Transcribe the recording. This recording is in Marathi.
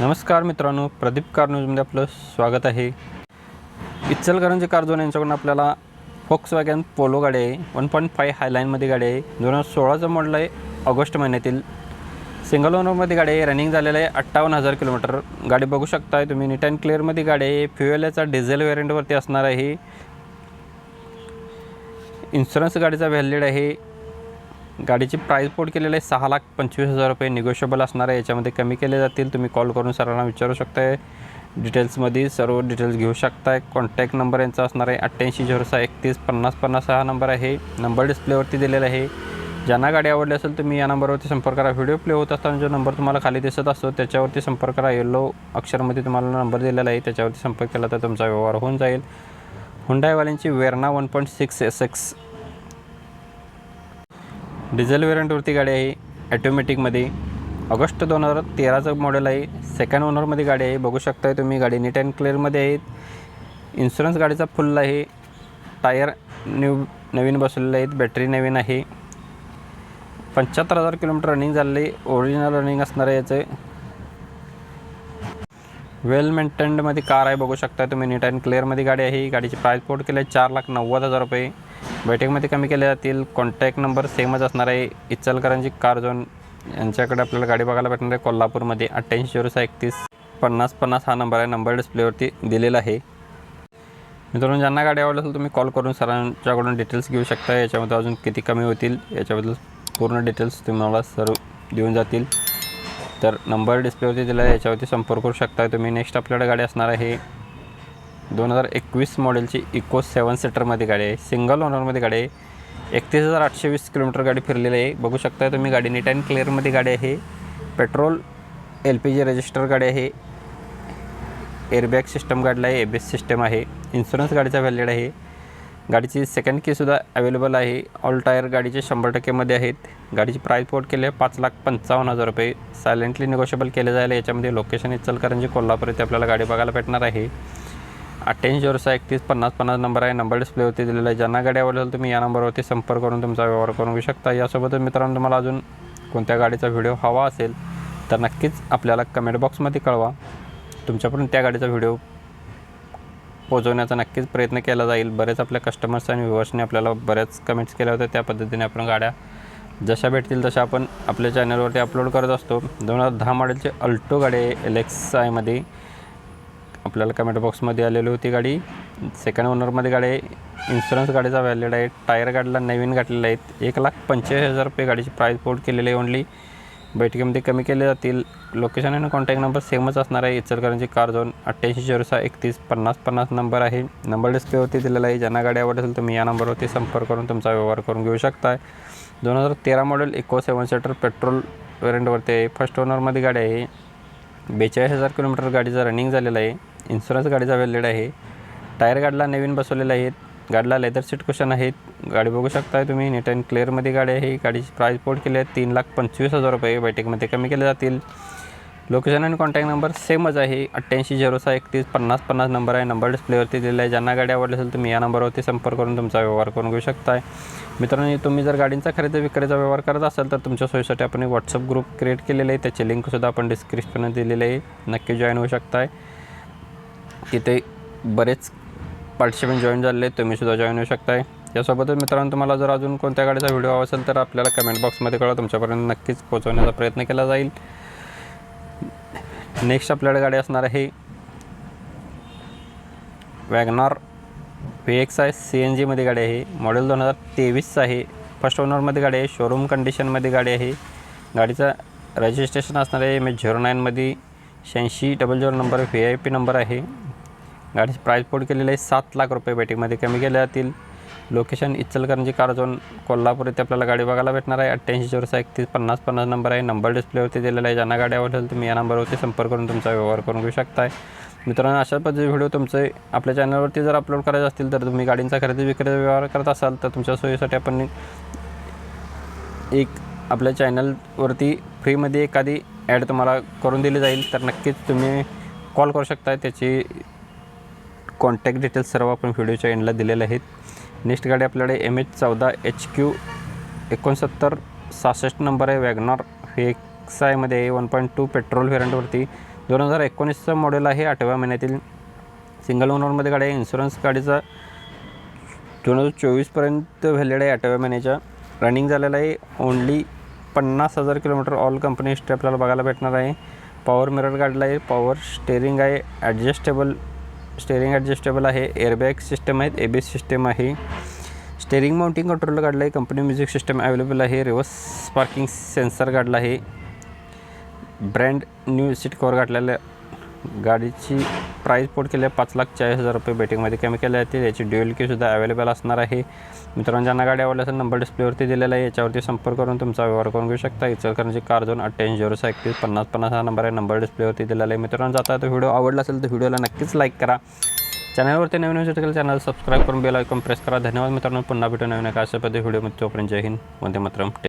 नमस्कार मित्रांनो प्रदीप कार न्यूजमध्ये आपलं स्वागत आहे. इचलकरंजी कारजोन यांच्याकडून आपल्याला फोक्स वॅगन पोलो गाडी आहे वन पॉईंट फाय हायलाईनमध्ये गाडी आहे. दोन हजार सोळाचं मॉडल आहे ऑगस्ट महिन्यातील. सिंगल ओनरमध्ये गाडी आहे रनिंग झालेलं आहे अठ्ठावन्न हजार किलोमीटर. गाडी बघू शकताय तुम्ही नीट अँड क्लिअरमध्ये गाडी आहे. फ्युएल याचा डिझेल व्हेरियंटवरती असणार आहे. इन्शुरन्स गाडीचा व्हॅलिड आहे. गाडीची प्राईस पोट केलेली आहे सहा लाख पंचवीस हजार रुपये. निगोशिएबल असणार आहे. याच्यामध्ये कमी केले जातील. तुम्ही कॉल करून सरांना विचारू शकताय. डिटेल्समध्ये सर्व डिटेल्स घेऊ शकताय. कॉन्टॅक्ट नंबर यांचा असणार आहे अठ्ठ्याऐंशी झिरो सहा एकतीस पन्नास पन्नास हा नंबर आहे. नंबर डिस्प्लेवरती दिलेला आहे. ज्यांना गाडी आवडली असेल तुम्ही या नंबरवरती संपर्क करा. व्हिडिओ प्ले होत असताना जो नंबर तुम्हाला खाली दिसत असतो त्याच्यावरती संपर्क करा. येलो अक्षरमध्ये तुम्हाला नंबर दिलेला आहे. त्याच्यावरती संपर्क केला तर तुमचा व्यवहार होऊन जाईल. हुंडायवाल्यांची Verna one point six S X diesel वेरियंटवरती गाडी आहे ॲटोमॅटिकमध्ये ऑगस्ट दोन हजार तेराचं मॉडेल आहे. सेकंड ओनरमध्ये गाडी आहे. बघू शकताय तुम्ही गाडी नीट अँड क्लिअरमध्ये आहेत. इन्शुरन्स गाडीचा फुल आहे. टायर न्यू नवीन बसवलेले आहेत. बॅटरी नवीन आहे. पंच्याहत्तर हजार किलोमीटर रनिंग झालेली आहे. ओरिजिनल रनिंग असणार आहे याचं. वेल मेंटेनमध्ये कार आहे बघू शकता तुम्ही नीट अँड क्लिअरमध्ये गाडी आहे. गाडीची प्राईस पोर्ट केली आहे चार लाख नव्वद हजार रुपये. बैठकमध्ये कमी केले जातील. कॉन्टॅक्ट नंबर सेमच असणार आहे. इचलकरांची कार झोन यांच्याकडे आपल्याला गाडी बघायला भेटणार आहे. कोल्हापूरमध्ये अठ्ठ्याऐंशी झिरो सहा एकतीस पन्नास पन्नास हा नंबर आहे. नंबर डिस्प्लेवरती दिलेला आहे. मित्रांनो ज्यांना गाडी आवडली असेल तुम्ही कॉल करून सरांच्याकडून डिटेल्स घेऊ शकता. याच्यामध्ये अजून किती कमी होतील याच्याबद्दल पूर्ण डिटेल्स तुम्हाला सर्व देऊन जातील. तर नंबर डिस्प्लेवरती दिला आहे याच्यावरती संपर्क करू शकता तुम्ही. नेक्स्ट आपल्याकडे गाडी असणार आहे दोन हजार एकवीस मॉडेलची इको सेवन सीटरमध्ये गाडी आहे. सिंगल ओनरमध्ये गाडी आहे. एकतीस हजार आठशे वीस किलोमीटर गाडी फिरलेली आहे. बघू शकता तुम्ही गाडी नीट अँड क्लिअरमध्ये गाडी आहे. Petrol L P G register गाडी आहे. एअरबॅग सिस्टम गाडीला आहे. एबीएस सिस्टम आहे. इन्शुरन्स गाडीचा व्हॅलिड आहे. गाडीची सेकंड कीसुद्धा अवेलेबल आहे. ऑल टायर गाडीचे शंभर टक्केमध्ये आहेत. गाडीची प्राईस पोर्ट केली आहे पाच लाख पंचावन्न हजार रुपये. सायलेंटली निगोशिएबल केले जायला याच्यामध्ये लोकेशन इचलकरंजी कोल्हापूर येथे आपल्याला गाडी बघायला भेटणार आहे. अठ्ठ्याऐंशी जोरसा एकतीस पन्नास पन्नास नंबर आहे. नंबर डिस्प्लेवरती दिलेला आहे. ज्यांना गाडी आवडेल तुम्ही या नंबरवरती संपर्क करून तुमचा व्यवहार करून घेऊ शकता. यासोबतच मित्रांनो तुम्हाला अजून कोणत्या गाडीचा व्हिडिओ हवा असेल तर नक्कीच आपल्याला कमेंट बॉक्समध्ये कळवा. तुमच्यापर्यंत त्या गाडीचा व्हिडिओ पोचवण्याचा नक्कीच प्रयत्न केला जाईल. बरेच आपल्या कस्टमर्स आणि व्ह्युअर्सने आपल्याला बऱ्याच कमेंट्स केल्या होत्या. त्या पद्धतीने आपण गाड्या जशा भेटतील तशा आपण आपल्या चॅनलवरती अपलोड करत असतो. दोन हजार दहा मॉडेलची अल्टो गाडी आहे एल एक्स आयमध्ये आपल्याला कमेंट बॉक्समध्ये आलेली होती गाडी. सेकंड ओनरमध्ये गाडी इन्शुरन्स गाडीचा व्हॅलिड आहे. टायर गाडीला नवीन घातलेला आहेत. एक लाख पंचेचाळीस हजार रुपये गाडीची प्राईस पोर्ट केलेली आहे ओनली बैठकीमध्ये कमी केले जातील. लोकेशन आणि कॉन्टॅक्ट नंबर सेमच असणार आहे. इचलकरांची कार झोन अठ्ठ्याऐंशी झिरो सहा एकतीस पन्नास पन्नास नंबर आहे. नंबर डिस्प्लेवरती दिलेला आहे. ज्यांना गाडी आवडत असेल तुम्ही या नंबरवरती संपर्क करून तुमचा व्यवहार करून घेऊ शकताय. दोन हजार तेरा model Eeco seven seater petrol वेरियंटवरती आहे. फर्स्ट ओनरमध्ये गाडी आहे. बेचाळीस हजार किलोमीटर गाडीचं रनिंग झालेलं आहे. इन्शुरन्स गाडीचा वेलेड आहे. टायर गाडीला नवीन बसवलेले आहेत गाडीला लेदर सीट क्वेश्चन आहेत गाडी बघू शकताय तुम्ही नीट अँड क्लिअरमध्ये गाडी आहे. गाडीची प्राईस पोर्ट केली आहे तीन लाख पंचवीस हजार रुपये. बैठकमध्ये कमी केले जातील. लोकेशन आणि कॉन्टॅक्ट नंबर सेमच आहे. अठ्ठ्याऐंशी झिरो सहा एकतीस पन्नास पन्नास नंबर आहे. नंबर डिस्प्लेवरती दिलेला आहे. ज्यांना गाडी आवडली असेल तुम्ही या नंबरवरती संपर्क करून तुमचा व्यवहार करून घेऊ शकताय. मित्रांनो तुम्ही जर गाडींचा खरेदी विक्रीचा व्यवहार करत असाल तर तुमच्या सोयीसाठी आपण एक व्हॉट्सअप ग्रुप क्रिएट केलेला आहे. त्याचे लिंकसुद्धा आपण डिस्क्रिप्शनमध्ये दिलेली आहे. नक्की जॉईन होऊ शकताय. तिथे बरेच पार्टिसिपंट जॉईन झाले तुम्ही तुम्हीसुद्धा जॉईन होऊ शकताय. यासोबतच मित्रांनो तुम्हाला जर अजून कोणत्या गाडीचा व्हिडिओ हवा असेल तर आपल्याला कमेंट बॉक्समध्ये कळवा. तुमच्यापर्यंत नक्कीच पोहोचवण्याचा प्रयत्न केला जाईल. नेक्स्ट आपल्याकडे गाडी असणार आहे WagonR V X I C N जीमध्ये गाडी आहे. मॉडेल दोन हजार तेवीस आहे. फर्स्ट ओनरमध्ये गाडी आहे. शोरूम कंडिशनमध्ये गाडी आहे. गाडीचा रजिस्ट्रेशन असणार आहे. एम एच झिरो नाईनमध्ये शहाऐंशी double zero number V I P number आहे. गाडीची प्राईज पोट केलेली आहे. सात लाख रुपये बैठकमध्ये कमी केल्या जातील. लोकेशन इचलकरंजी कारजोन कोल्हापूर इथे आपल्याला गाडी बघायला भेटणार आहे. अठ्ठ्याऐंशी झिरो एकतीस पन्नास पन्नास नंबर आहे. नंबर डिस्प्लेवरती दिलेला आहे. ज्यांना गाडी आवडेल तुम्ही या नंबरवरती संपर्क करून तुमचा व्यवहार करून घेऊ शकताय. मित्रांनो अशा पद्धतीचे व्हिडिओ तुमचे आपल्या चॅनलवरती जर अपलोड करायचे असतील तर तुम्ही गाडींचा खरेदी विक्रीचा व्यवहार करत असाल तर तुमच्या सोयीसाठी आपण एक आपल्या चॅनलवरती फ्रीमध्ये एखादी ॲड तुम्हाला करून दिली जाईल. तर नक्कीच तुम्ही कॉल करू शकता त्याची कॉन्टॅक्ट डिटेल्स सर्व आपण व्हिडिओच्या एंडला दिलेले आहेत. नेक्स्ट गाडी आपल्याकडे एम एच चौदा एच क्यू एकोणसत्तर सहासष्ट नंबर आहे. वॅगनॉर हे एक्स आयमध्ये आहे. वन पॉईंट टू पेट्रोल व्हेरंटवरती दोन हजार एकोणीसचं मॉडेल आहे. आठव्या महिन्यातील सिंगल ओनरमध्ये गाडी आहे. इन्शुरन्स गाडीचा दोन हजार चोवीसपर्यंत व्हॅलिड आहे. आठव्या महिन्याच्या. रनिंग झालेलं आहे. ओनली पन्नास हजार किलोमीटर ऑल कंपनी हिस्ट्री आपल्याला बघायला भेटणार आहे. पॉवर मिरर गाडीला आहे. पॉवर स्टेरिंग आहे. ॲडजस्टेबल स्टेअरिंग ॲडजस्टेबल आहे एअरबॅग सिस्टम आहेत ए बी सिस्टम आहे. स्टेअरिंग माउंटिंग कंट्रोल काढलं आहे कंपनी म्युझिक सिस्टम अवेलेबल आहे रिव्हर्स पार्किंग सेन्सर काढला आहे. ब्रँड न्यू सीट कवर काढलेलं गाडीची प्राईस पोट केली आहे पाच लाख चाळीस हजार रुपये बेटिंगमध्ये कमी केले जाते याची ड्युएल सुद्धा अवेलेबल असणार आहे. मित्रांनो ज्यांना गाडी आवडली असेल नंबर डिस्प्लेवरती दिलेला आहे. याच्यावरती संपर्क करून तुमचा व्यवहार करून घेऊ शकता. इचलकरंजी कार झोन अठ्ठ्याऐंशी झिरो सहा एकतीस पन्नास पन्नास हा नंबर आहे. नंबर डिस्प्लेवरती दिलेला आहे. मित्रांनो जाता तो व्हिडिओ आवडला असेल तर व्हिडिओला नक्कीच लाईक करा. चॅनलवरती नवीन व्हिडिओ केलं चॅनल सबस्क्राईब करून बेल आयकॉन प्रेस करा. धन्यवाद मित्रांनो. पुन्हा भेटू नवीन एका अशा पद्धती व्हिडिओमध्ये तोपर्यंत जय हिंद. वंदे मातरम.